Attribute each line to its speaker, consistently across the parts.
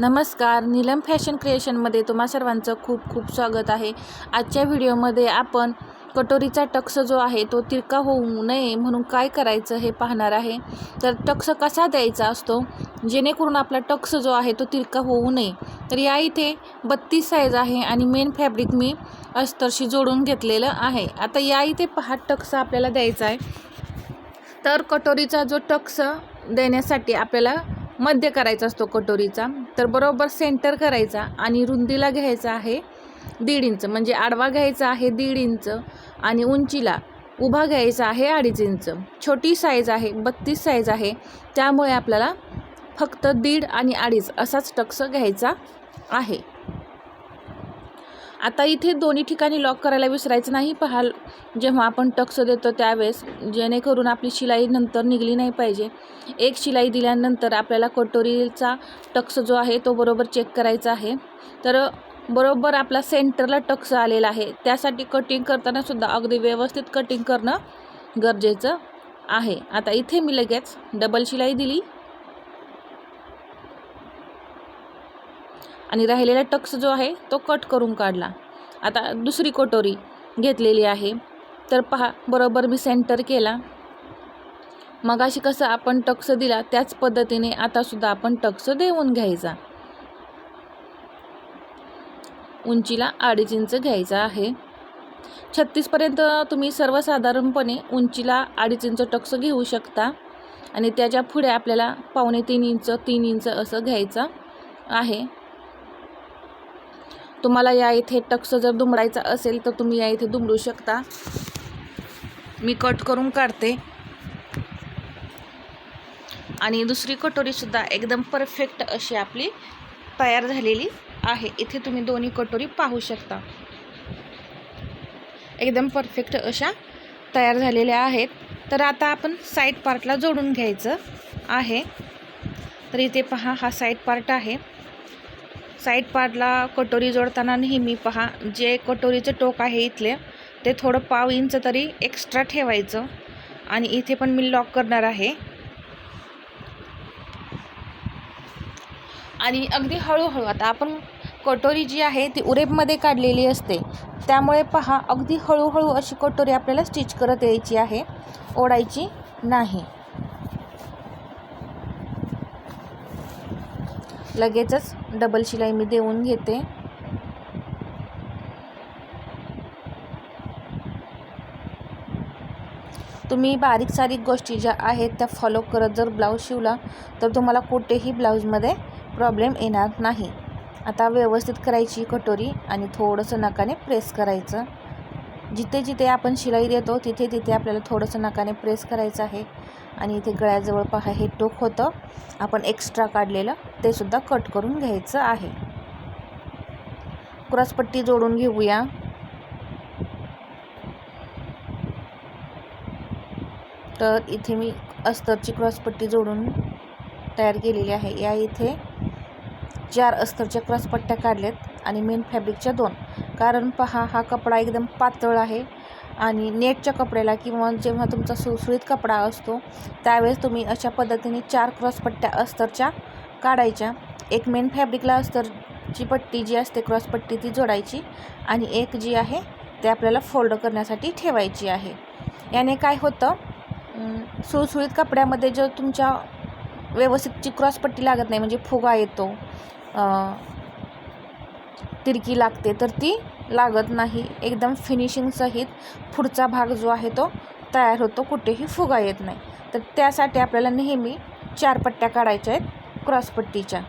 Speaker 1: नमस्कार. नीलम फॅशन क्रिएशनमध्ये तुम्हा सर्वांचं खूप खूप स्वागत आहे. आजच्या व्हिडिओमध्ये आपण कटोरीचा टक्स जो आहे तो तिरका होऊ नये म्हणून काय करायचं हे पाहणार आहे. तर टक्स कसा द्यायचा असतो? जेणेकरून आपला टक्स जो आहे तो तिरका होऊ नये. तर या इथे बत्तीस साईज आहे आणि मेन फॅब्रिक मी अस्तरशी जोडून घेतलेलं आहे. आता या इथे पहा टक्स आपल्याला द्यायचा आहे. तर कटोरीचा जो टक्स देण्यासाठी आपल्याला मध्य करायचा असतो कटोरीचा. तर बरोबर सेंटर करायचा आणि रुंदीला घ्यायचा आहे दीड इंच. म्हणजे आडवा घ्यायचा आहे दीड इंच आणि उंचीला उभा घ्यायचा आहे अडीच इंच. छोटी साईज आहे बत्तीस साईज आहे. त्यामुळे आपल्याला फक्त दीड आणि अडीच असाच टक्स घ्यायचा आहे. आता इथे दोन्ही ठिकाणी लॉक करायला विसरायचं नाही. पहाल जेव्हा आपण टक्स देतो त्यावेळेस जेणेकरून आपली शिलाई नंतर निघली नाही पाहिजे. एक शिलाई दिल्यानंतर आपल्याला कटोरीचा टक्स जो आहे तो बरोबर चेक करायचा आहे. तर बरोबर आपला सेंटरला टक्स आलेला आहे. त्यासाठी कटिंग करतानासुद्धा अगदी व्यवस्थित कटिंग करणं गरजेचं आहे. आता इथे मी लगेच डबल शिलाई दिली. आणि राहिलेला टक्स जो आहे तो कट करून काढला. आता दुसरी कटोरी घेतलेली आहे. तर पहा बरोबर मी सेंटर केला. मग अशी कसं आपण टक्स दिला त्याच पद्धतीने आतासुद्धा आपण टक्स देऊन घ्यायचा. उंचीला अडीच इंच घ्यायचा आहे. छत्तीसपर्यंत तुम्ही सर्वसाधारणपणे उंचीला अडीच इंच टक्स घेऊ शकता. आणि त्याच्या पुढे आपल्याला पावणे तीन इंच तीन इंच असं घ्यायचं आहे. तुम्हाला या इथे टक्स जर दुमडायचा असेल तर तुम्ही या इथे दुमडू शकता. मी कट करून काढते. आणि दुसरी कटोरीसुद्धा एकदम परफेक्ट अशी आपली तयार झालेली आहे. इथे तुम्ही दोन्ही कटोरी पाहू शकता. एकदम परफेक्ट अशा तयार झालेल्या आहेत. तर आता आपण साईड पार्टला जोडून घ्यायचं आहे. तर इथे पहा हा साईड पार्ट आहे. साईड पार्टला कटोरी जोडताना नेहमी पहा. जे कटोरीचं टोक आहे इथले ते थोडं पाव इंच तरी एक्स्ट्रा ठेवायचं. आणि इथे पण मी लॉक करणार आहे. आणि अगदी हळूहळू आता आपण कटोरी जी आहे ती उरेबमध्ये काढलेली असते. त्यामुळे पहा अगदी हळूहळू अशी कटोरी आपल्याला स्टिच करत यायची आहे. ओढायची नाही. लगेचच डबल शिलाई मी देऊन घेते. तुम्ही बारीक सारीक गोष्टी ज्या आहेत त्या फॉलो करत जर ब्लाऊज शिवला तर तुम्हाला कुठेही ब्लाऊजमध्ये प्रॉब्लेम येणार नाही. आता व्यवस्थित करायची कटोरी आणि थोडंसं नकाने प्रेस करायचं. जिथे जिथे आपण शिलाई देतो तिथे तिथे आपल्याला थोडंसं नकाने प्रेस करायचं आहे. आणि इथे गळ्याजवळ पहा हे टोक होतं. आपण एक्स्ट्रा काढलेलं ते सुद्धा कट करून घ्यायचं आहे. क्रॉसपट्टी जोडून घेऊया. तर इथे मी अस्तरची क्रॉसपट्टी जोडून तयार केलेली आहे. या इथे चार अस्तरच्या क्रॉसपट्ट्या काढल्यात आणि मेन फॅब्रिकच्या दोन. कारण पहा हा कपडा एकदम पातळ आहे. आणि नेटच्या कपड्याला किंवा जेव्हा तुमचा सुळसुळीत कपडा असतो त्यावेळेस तुम्ही अशा पद्धतीने चार क्रॉसपट्ट्या अस्तरच्या काढायच्या. एक मेन फॅब्रिकला अस्तरची पट्टी जी असते क्रॉसपट्टी ती जोडायची आणि एक जी आहे ते आपल्याला फोल्ड करण्यासाठी ठेवायची आहे. याने काय होतं सुळसुळीत कपड्यामध्ये जो तुमच्या व्यवस्थितची क्रॉसपट्टी लागत नाही म्हणजे फुगा येतो तिरकी लागते तर ती लागत नाही. एकदम फिनिशिंगसहित पुढचा भाग जो आहे तो तयार होतो. कुठेही फुगा येत नाही. तर त्यासाठी आपल्याला नेहमी चार पट्ट्या काढायच्या आहेत क्रॉसपट्टीच्या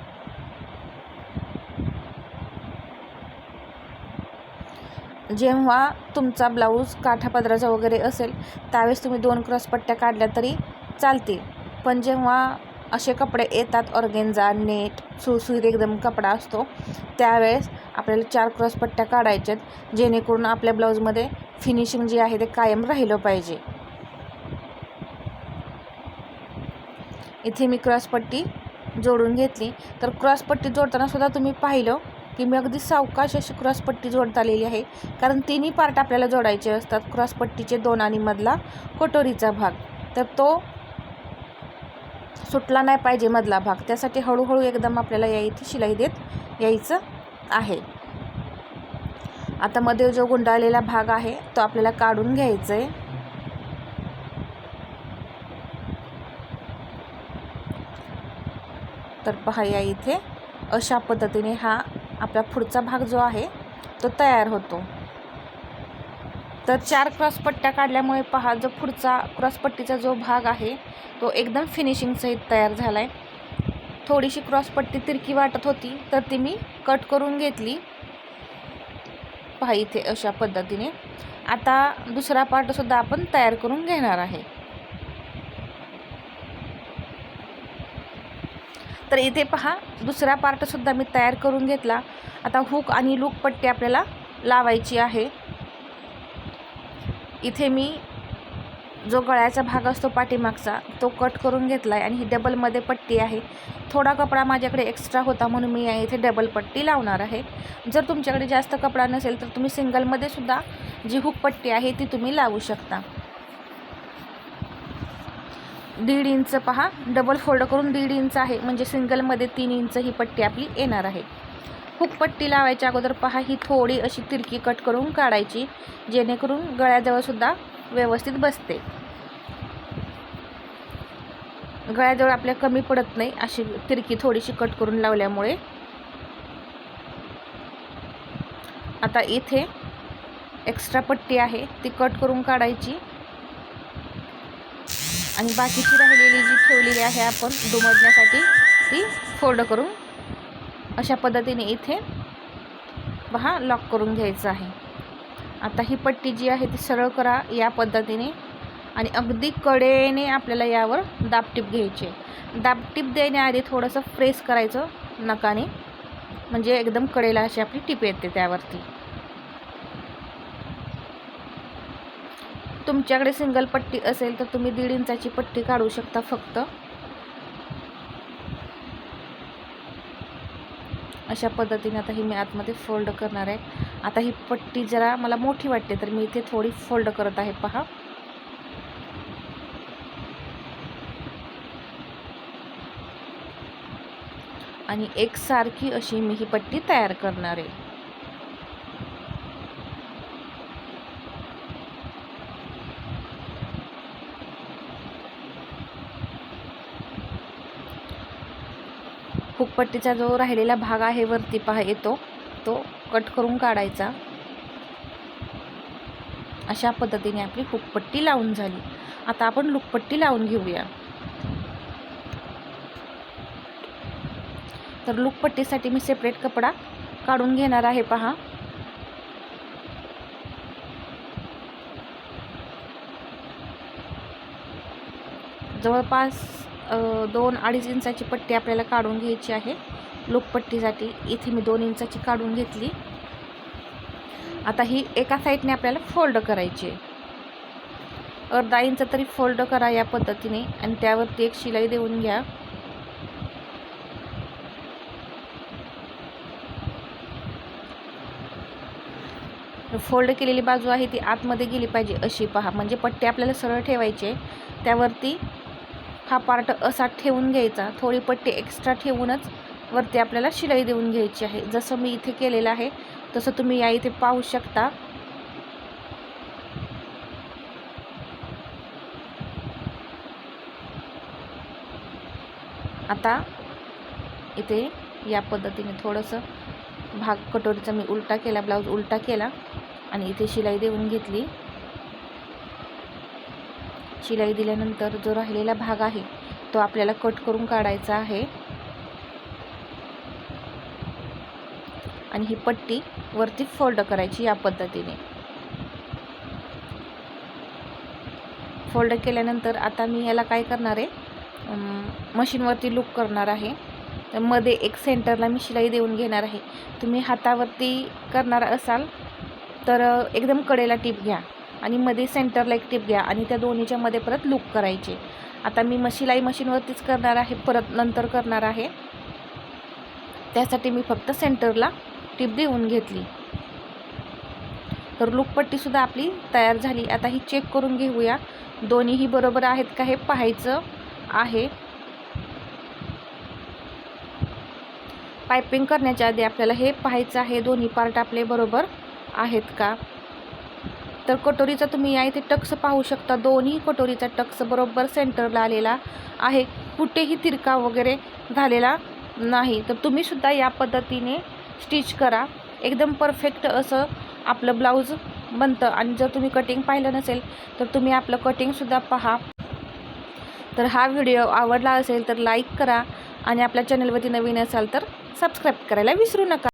Speaker 1: जेव्हा तुमचा ब्लाऊज काठापदराचा वगैरे असेल त्यावेळेस तुम्ही दोन क्रॉसपट्ट्या काढल्या तरी चालतील. पण जेव्हा असे कपडे येतात ऑर्गेन्झा नेट सुळसुळीत एकदम कपडा असतो. त्यावेळेस आपल्याला चार क्रॉसपट्ट्या काढायच्यात जेणेकरून आपल्या ब्लाऊजमध्ये फिनिशिंग जे आहे ते कायम राहिलं पाहिजे. इथे मी क्रॉसपट्टी जोडून घेतली. तर क्रॉसपट्टी जोडताना सुद्धा तुम्ही पाहिलं की मी अगदी सावकाश अशी क्रॉसपट्टी जोडता आलेली आहे. कारण तिन्ही पार्ट आपल्याला जोडायचे असतात. क्रॉसपट्टीचे दोन आणि मधला कटोरीचा भाग. तर तो सुटला नाही पाहिजे मधला भाग. त्यासाठी हळूहळू एकदम आपल्याला या इथे शिलाई देत यायचं आहे. आता मध्ये जो गुंडाळलेला भाग आहे तो आपल्याला काढून घ्यायचा आहे तर पहा या इथे अशा पद्धतीने हा आपला पुढचा भाग जो आहे तो तयार होतो. तर चार क्रॉसपट्ट्या काढल्यामुळे पहा जो पुढचा क्रॉसपट्टीचा जो भाग आहे तो एकदम फिनिशिंगसहित तयार झाला आहे थोडीशी क्रॉसपट्टी तिरकी वाटत होती तर ती मी कट करून घेतली. पहा इथे अशा पद्धतीने. आता दुसरा पार्टसुद्धा आपण तयार करून घेणार आहे. तर इथे पहा दुसरा पार्टसुद्धा मी तयार करून घेतला. आता हुक आणि लूक पट्टी आपल्याला लावायची आहे. इथे मी जो गळ्याचा भाग असतो पाठीमागचा तो कट करून घेतला आहे आणि ही डबलमध्ये पट्टी आहे. थोडा कपडा माझ्याकडे एक्स्ट्रा होता म्हणून मी इथे डबल पट्टी लावणार आहे. जर तुमच्याकडे जास्त कपडा नसेल तर तुम्ही सिंगलमध्ये सुद्धा जी हुक पट्टी आहे ती तुम्ही लावू शकता. दीड इंच पहा डबल फोल्ड करून दीड इंच आहे. म्हणजे सिंगलमध्ये तीन इंच ही पट्टी आपली येणार आहे. हुक पट्टी लावायच्या अगोदर पहा ही थोडी अशी तिरकी कट करून काढायची जेणेकरून गळ्याजवळसुद्धा व्यवस्थित बसते. गळ्याजवळ आपल्या कमी पडत नाही अशी तिरकी थोडीशी कट करून लावल्यामुळे. आता इथे एक्स्ट्रा पट्टी आहे ती कट करून काढायची. आणि बाकीची राहिलेली जी ठेवलेली आहे आपण दुमडण्यासाठी ती फोल्ड करून अशा पद्धतीने इथे पहा लॉक करून घ्यायचं आहे. आता ही पट्टी जी आहे ती सरळ करा या पद्धतीने आणि अगदी कडेने आपल्याला यावर दाबटीप घ्यायची आहे. दाबटीप देण्याआधी थोडंसं प्रेस करायचं नकाने. म्हणजे एकदम कडेला अशी आपली टीप येते त्यावरती. तुमच्याकडे सिंगल पट्टी असेल तर तुम्ही दीड इंचाची पट्टी काढू शकता फक्त. अशा पद्धतीने आता ही मी आतमध्ये फोल्ड करणार आहे. आता ही पट्टी जरा मला मोठी वाटते तर मी इथे थोडी फोल्ड करत आहे पहा. आणि एकसारखी अशी मी ही पट्टी तयार करणार आहे. हुकपट्टीचा जो राहिलेला भाग आहे वरती पहा येतो. तो कट करून काढायचा. अशा पद्धतीने आपली हुकपट्टी लावून झाली. आता आपण लुकपट्टी लावून घेऊया. तर लुकपट्टीसाठी मी सेपरेट कपडा काढून घेणार आहे पहा. जवळपास दोन अडीच इंचाची पट्टी आपल्याला काढून घ्यायची आहे. लोकपट्टीसाठी इथे मी दोन इंचाची काढून घेतली. आता ही एका साईडने आपल्याला फोल्ड करायची आहे. अर्धा इंच तरी फोल्ड करा या पद्धतीने आणि त्यावरती एक शिलाई देऊन घ्या. फोल्ड केलेली बाजू आहे ती आतमध्ये गेली पाहिजे अशी पहा. म्हणजे पट्टी आपल्याला सरळ ठेवायची आहे. त्यावरती हा पार्ट असा ठेवून घ्यायचा. थोडी पट्टी एक्स्ट्रा ठेवूनच वरती आपल्याला शिलाई देऊन घ्यायची आहे. जसं मी इथे केलेलं आहे तसं तुम्ही या इथे पाहू शकता. आता इथे या पद्धतीने थोडंसं भाग कटोरीचा मी उलटा केला ब्लाऊज उलटा केला आणि इथे शिलाई देऊन घेतली. शिलाई दिल्यानंतर जो राहिलेला भाग आहे तो आपल्याला कट करून काढायचा आहे. आणि ही पट्टी वरती फोल्ड करायची या पद्धतीने. फोल्ड केल्यानंतर आता मी याला काय करणार आहे? मशीनवरती लूक करणार आहे. तर मध्ये एक सेंटरला मी शिलाई देऊन घेणार आहे. तुम्ही हातावरती करणार असाल तर एकदम कडेला टीप घ्या. आणि मध्ये सेंटरला एक टिप घ्या आणि त्या दोन्हीच्या मध्ये परत लूक करायचे. आता मी मशीलाई मशीनवरतीच करणार आहे परत नंतर करणार आहे. त्यासाठी मी फक्त सेंटरला टिप देऊन घेतली. तर लूकपट्टीसुद्धा आपली तयार झाली. आता ही चेक करून घेऊया. दोन्हीही बरोबर आहेत का हे पाहायचं आहे. पायपिंग करण्याच्या आधी आपल्याला हे पाहायचं आहे दोन्ही पार्ट आपले बरोबर आहेत का? तर कटोरीचा तुम्ही या इथे टक्स पाहू शकता. दोन्ही कटोरीचा टक्स बरोबर सेंटरला आलेला आहे. कुठेही तिरका वगैरे झालेला नाही. तर तुम्हीसुद्धा या पद्धतीने स्टिच करा. एकदम परफेक्ट असं आपलं ब्लाऊज बनतं. आणि जर तुम्ही कटिंग पाहिलं नसेल तर तुम्ही आपलं कटिंगसुद्धा पहा. तर हा व्हिडिओ आवडला असेल तर लाईक करा. आणि आपल्या चॅनलवरती नवीन असाल तर सबस्क्राईब करायला विसरू नका.